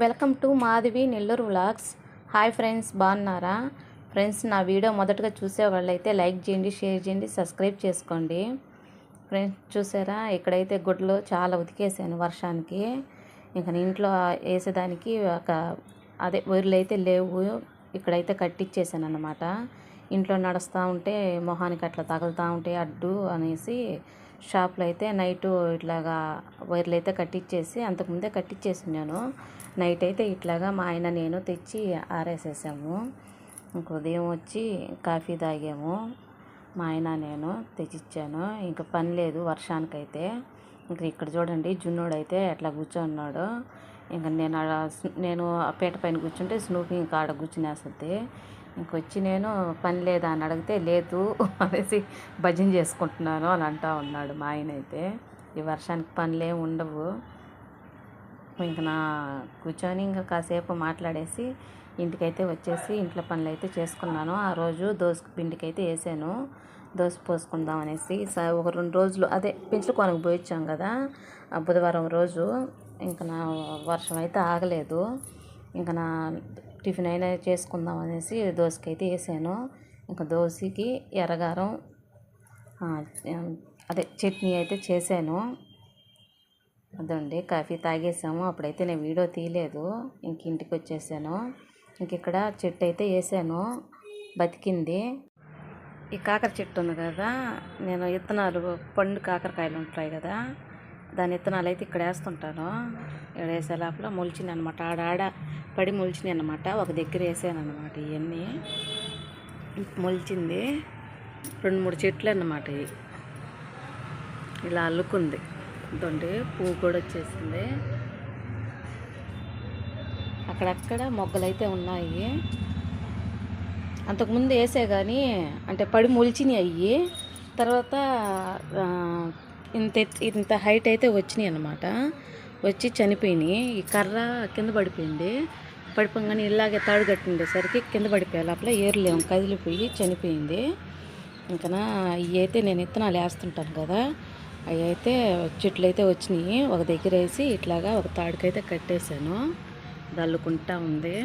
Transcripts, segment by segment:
Welcome to Madhavi Nellore vlogs. Hi friends బాగున్నారా? Friends నా video మొదటగా చూసే వాళ్ళైతే లైక్ చేయండి షేర్ చేయండి సబ్స్క్రైబ్ చేసుకోండి. ఫ్రెండ్స్ చూసారా? ఇక్కడైతే గుడ్లు చాలా ఉతికేసాను వర్షానికి. ఇంకా ఇంట్లో వేసేదానికి ఒక అదే ఊర్లు అయితే లేవు. ఇక్కడైతే కట్టించేసాను అనమాట ఇంట్లో నడుస్తూ ఉంటే మొహానికి అట్లా తగులుతూ ఉంటే అడ్డు అనేసి షాప్లో అయితే నైట్ ఇట్లాగా వైర్లు అయితే కట్టించేసి అంతకుముందే కట్టించేసి ఉన్నాను నైట్ అయితే ఇట్లాగా మా ఆయన నేను తెచ్చి ఆరేసేసాము. ఇంక ఉదయం వచ్చి కాఫీ తాగాము. మా ఆయన నేను తెచ్చిచ్చాను. ఇంకా పని లేదు వర్షానికైతే. ఇంకా ఇక్కడ చూడండి జున్నుడు అయితే అట్లా కూర్చోన్నాడు. ఇంకా నేను నేను ఆ పీట పైన కూర్చుంటే స్నూపింగ్ కాడ కూర్చునేస్తుంది. ఇంకొచ్చి నేను పని లేదా అని అడిగితే లేదు అనేసి భజన చేసుకుంటున్నాను అని అంటా ఉన్నాడు మా ఆయన అయితే. ఈ వర్షానికి పనులే ఉండవు. ఇంకా నా కూర్చొని ఇంకా కాసేపు మాట్లాడేసి ఇంటికైతే వచ్చేసి ఇంట్లో పనులు అయితే చేసుకున్నాను. ఆ రోజు దోశ పిండికి అయితే వేసాను. దోశ పోసుకుందాం అనేసి స- ఒక రెండు రోజులు అదే పెంచులు కొనకు పోయించాం కదా ఆ బుధవారం రోజు. ఇంకా నా వర్షం అయితే ఆగలేదు. ఇంకా నా టిఫిన్ అయినా చేసుకుందాం అనేసి దోశకి అయితే వేసాను. ఇంకా దోశకి ఎర్రగారం అదే చట్నీ అయితే చేశాను. అదండి కాఫీ తాగేసాము. అప్పుడైతే నేను వీడియో తీయలేదు. ఇంక ఇంటికి వచ్చేసాను. ఇంక ఇక్కడ చెట్టు అయితే వేసాను. బతికింది. ఈ కాకర చెట్టు ఉంది కదా నేను విత్తనాలు పండు కాకరకాయలు ఉంటాయి కదా దాని విత్తనాలు అయితే ఇక్కడ వేస్తుంటాను. ఇక్కడ వేసే లోపల మొలిచింది అనమాట ఆడాడ పడి మొలిచినాయి అనమాట ఒక దగ్గర వేసాను అనమాట ఇవన్నీ మొలిచింది. రెండు మూడు చెట్లు అన్నమాట ఇవి. ఇలా అల్లుకుంది. ఇదండి పువ్వు కూడా వచ్చేసింది. అక్కడక్కడ మొగ్గలు అయితే ఉన్నాయి. అంతకుముందు వేసే కానీ అంటే పడి మొలిచినాయి అయ్యి తర్వాత ఇంత ఇంత హైట్ అయితే వచ్చినాయి అనమాట వచ్చి చనిపోయినాయి. ఈ కర్ర కింద పడిపోయింది. పడిపోగానే ఇలాగే తాడు కట్టిండేసరికి కింద పడిపోయే లోపల ఏర్లేము కదిలిపోయి చనిపోయింది. ఇంకా ఇవి అయితే నేను విత్తనాలు వేస్తుంటాను కదా. అవి అయితే చెట్లు అయితే వచ్చినాయి. ఒక దగ్గర వేసి ఇట్లాగా ఒక తాడుకైతే కట్టేశాను. దల్లుకుంటా ఉంది.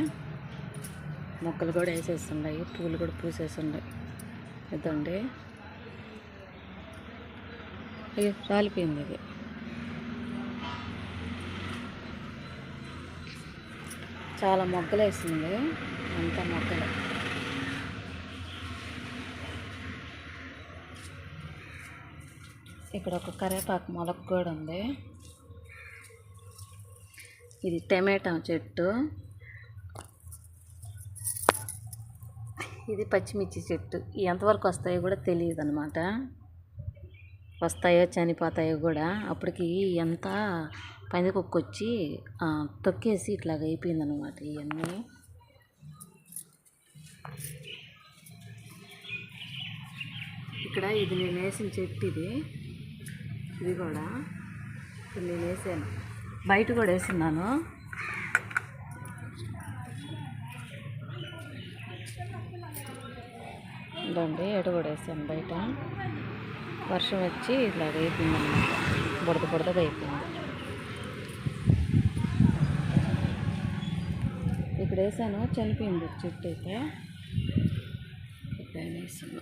మొక్కలు కూడా వేసేస్తున్నాయి. పూలు కూడా పూసేస్తున్నాయి. ఇదండి. అయ్యో రాలిపోయింది ఇది చాలా మొగ్గలు వేసింది అంత మొగ్గలే. ఇక్కడ ఒక కరేపాకు మొలక కూడా ఉంది. ఇది టమాటా చెట్టు. ఇది పచ్చిమిర్చి చెట్టు. ఎంతవరకు వస్తాయో కూడా తెలియదు అనమాట వస్తాయో చనిపోతాయో కూడా అప్పటికి ఎంత పందికొక్కొచ్చి ఆ, తొక్కేసి ఇట్లాగ అయిపోయింది అనమాట ఇవన్నీ ఇక్కడ ఇది నేను వేసిన చెట్టు ఇది. ఇది కూడా నేను వేసాను. బయట కూడా వేసినాను ఇదండి ఎడ కూడా వేసాను బయట. వర్షం వచ్చి ఇట్లా అయిపోయింది అనమాట బుడద బుడదగా అయిపోయింది. ఇక్కడ వేసాను చనిపోయింది ఒక చెట్టు అయితే. ఇక్కడ వేసాను.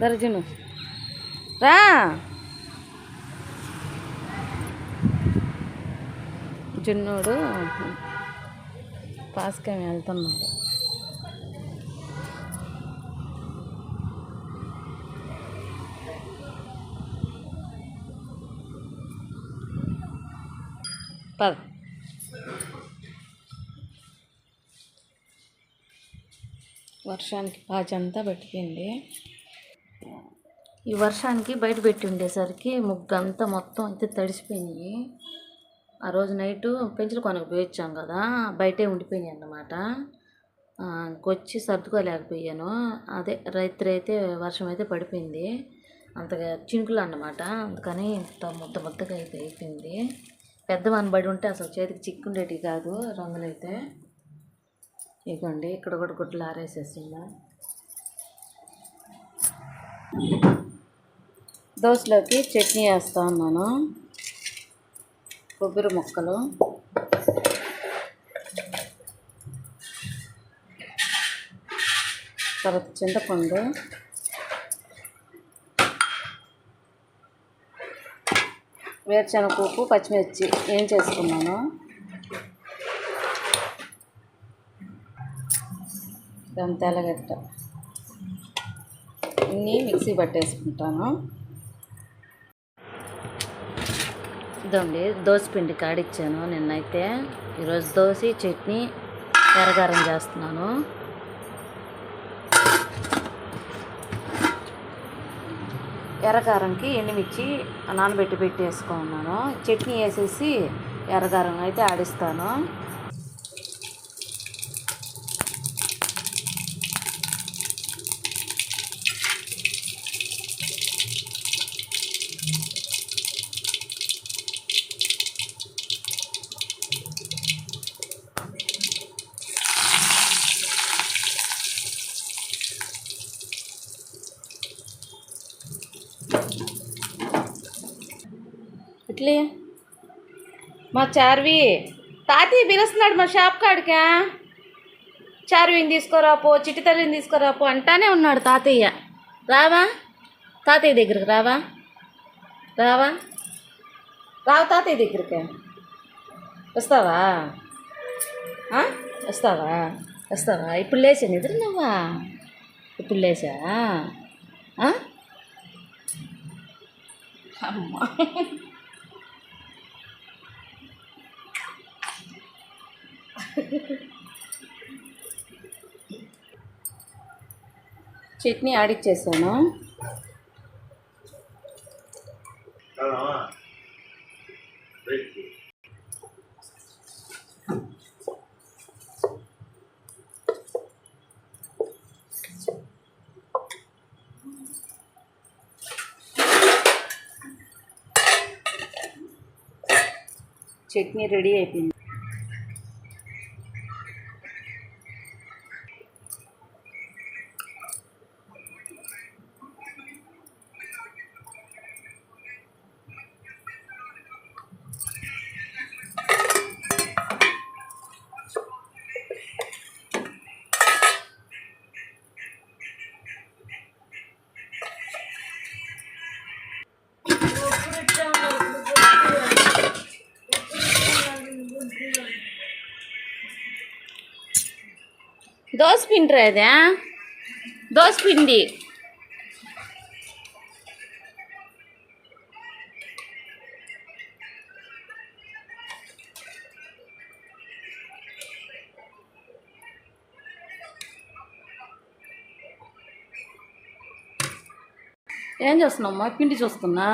దర్జును రా! జున్నోడు పాస్కేమి వెళ్తున్నాడు. పద. వర్షానికి పాచంతా పెట్టిపోయింది ఈ వర్షానికి బయట పెట్టి ఉండేసరికి ముగ్గంతా మొత్తం అయితే తడిసిపోయినాయి ఆ రోజు నైటు పెంచులు కొనకు పోయొచ్చాం కదా బయటే ఉండిపోయినాయి అన్నమాట. ఇంకొచ్చి సర్దుకోలేకపోయాను. అదే రైతు అయితే వర్షం అయితే పడిపోయింది. అంతగా చినుకులు అన్నమాట. అందుకని ఇంత ముద్ద ముద్దగా అయితే అయిపోయింది. పెద్ద బడి ఉంటే అసలు చేతికి చిక్కుండేటివి కాదు రంగులైతే. ఇదిగోండి ఇక్కడ కూడా గుడ్లు ఆరేసేసిందా. దోశలోకి చట్నీ వేస్తా ఉన్నాను కొబ్బరి ముక్కలు. తర్వాత చింతపండు. వేరుశనగ ఉప్పు పచ్చిమిర్చి ఏం చేసుకున్నాను? దాని తెల్లగట్ట ఇన్ని మిక్సీ పట్టేసుకుంటాను. ఇదండి దోశ పిండి కాడిచ్చాను. నిన్నైతే ఈరోజు దోశ చట్నీ ఎరగారం చేస్తున్నాను. ఎర్రకారంకి ఎండుమిర్చి నానబెట్టి పెట్టేసుకున్నాను. చట్నీ వేసేసి ఎర్రకారం అయితే ఆడిస్తాను. ఇట్లే. మా చార్వి. తాతయ్య పిలుస్తున్నాడు మా షాప్ కాడికా చార్విని తీసుకురాపో చిట్టి తల్లిని తీసుకురాపో అంటానే ఉన్నాడు తాతయ్య. రావా? తాతయ్య దగ్గరికి రావా? రావా? రావు తాతయ్య దగ్గరికి. వస్తావా? వస్తావా? వస్తావా? ఇప్పుడు లేచా నిద్ర నువ్వా? ఇప్పుడు లేచా? అమ్మా. చట్నీ ఆడిచ్చేసాను చట్నీ రెడీ అయిపోయింది. దోశ పిండిరా రాదా దోశ పిండి ఏం చేస్తున్నామ్మా పిండి చూస్తున్నా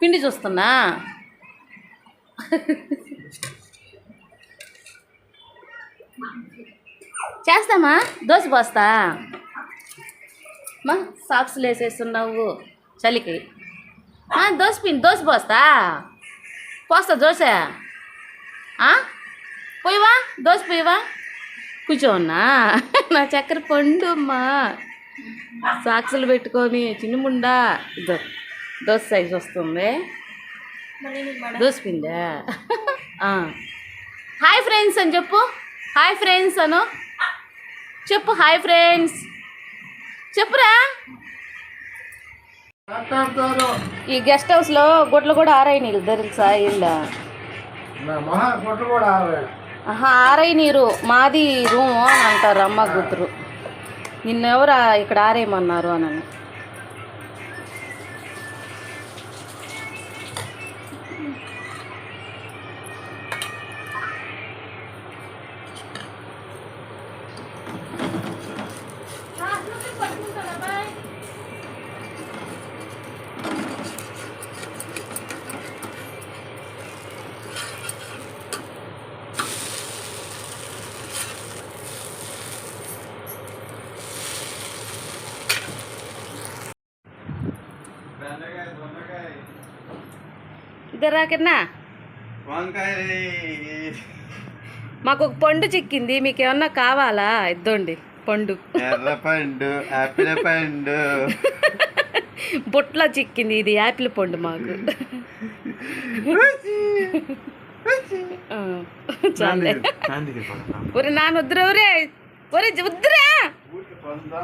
పిండి చూస్తున్నా చేస్తామా? దోశ పోస్తా. మా సాక్స్లు వేసేస్తున్నావు చలికి. దోశ పిన్ దోశ పోస్తా. పోస్తా దోశ. ఆ? పోయివా? దోశ పోయివా? కూర్చోన్నా నా చక్కెర పండు అమ్మా. సాక్సులు పెట్టుకొని చిన్నముండా దోశ సైజ్ వస్తుంది. దోశ పిండా. హాయ్ ఫ్రెండ్స్ అని చెప్పు. హాయ్ ఫ్రెండ్స్ అను. చెప్పు హాయ్ ఫ్రెండ్స్. చెప్పురా. ఈ గెస్ట్ హౌస్లో గుడ్లు కూడా ఆరాయి నీళ్ళు తెలుసా? ఇల్లు ఆరాయి. నీరు. మాది రూము అని అంటారు అమ్మ కూతురు. నిన్నెవరు ఇక్కడ ఆరేయమన్నారు అని. కిన్నా వంకాయ మాకు ఒక పండు చిక్కింది మీకు ఏమన్నా కావాలా? ఇద్దండి పండు. ఎర్ర పండు ఆపిల్ పండు. బుట్ల చిక్కింది ఇది యాపిల్ పండు మాకు. చాలే. ఒరే నాన్న వద్దురా ఒరే. ఒరే వద్దురా.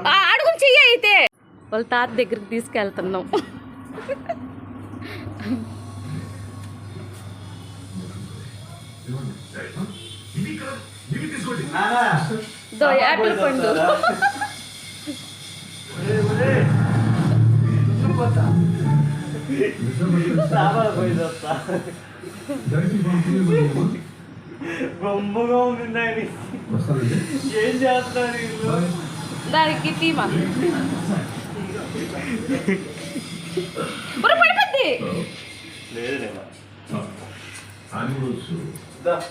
ఆ, అడుగులు చెయ్యి అయితే. వాళ్ళ తాత దగ్గరికి తీసుకెళ్తున్నాం. యాపిల్ పండు బొమ్మగా ఉంది ఏం చేస్తారు? దానికి తీమా పడిపోద్ది లేదు లేదా animals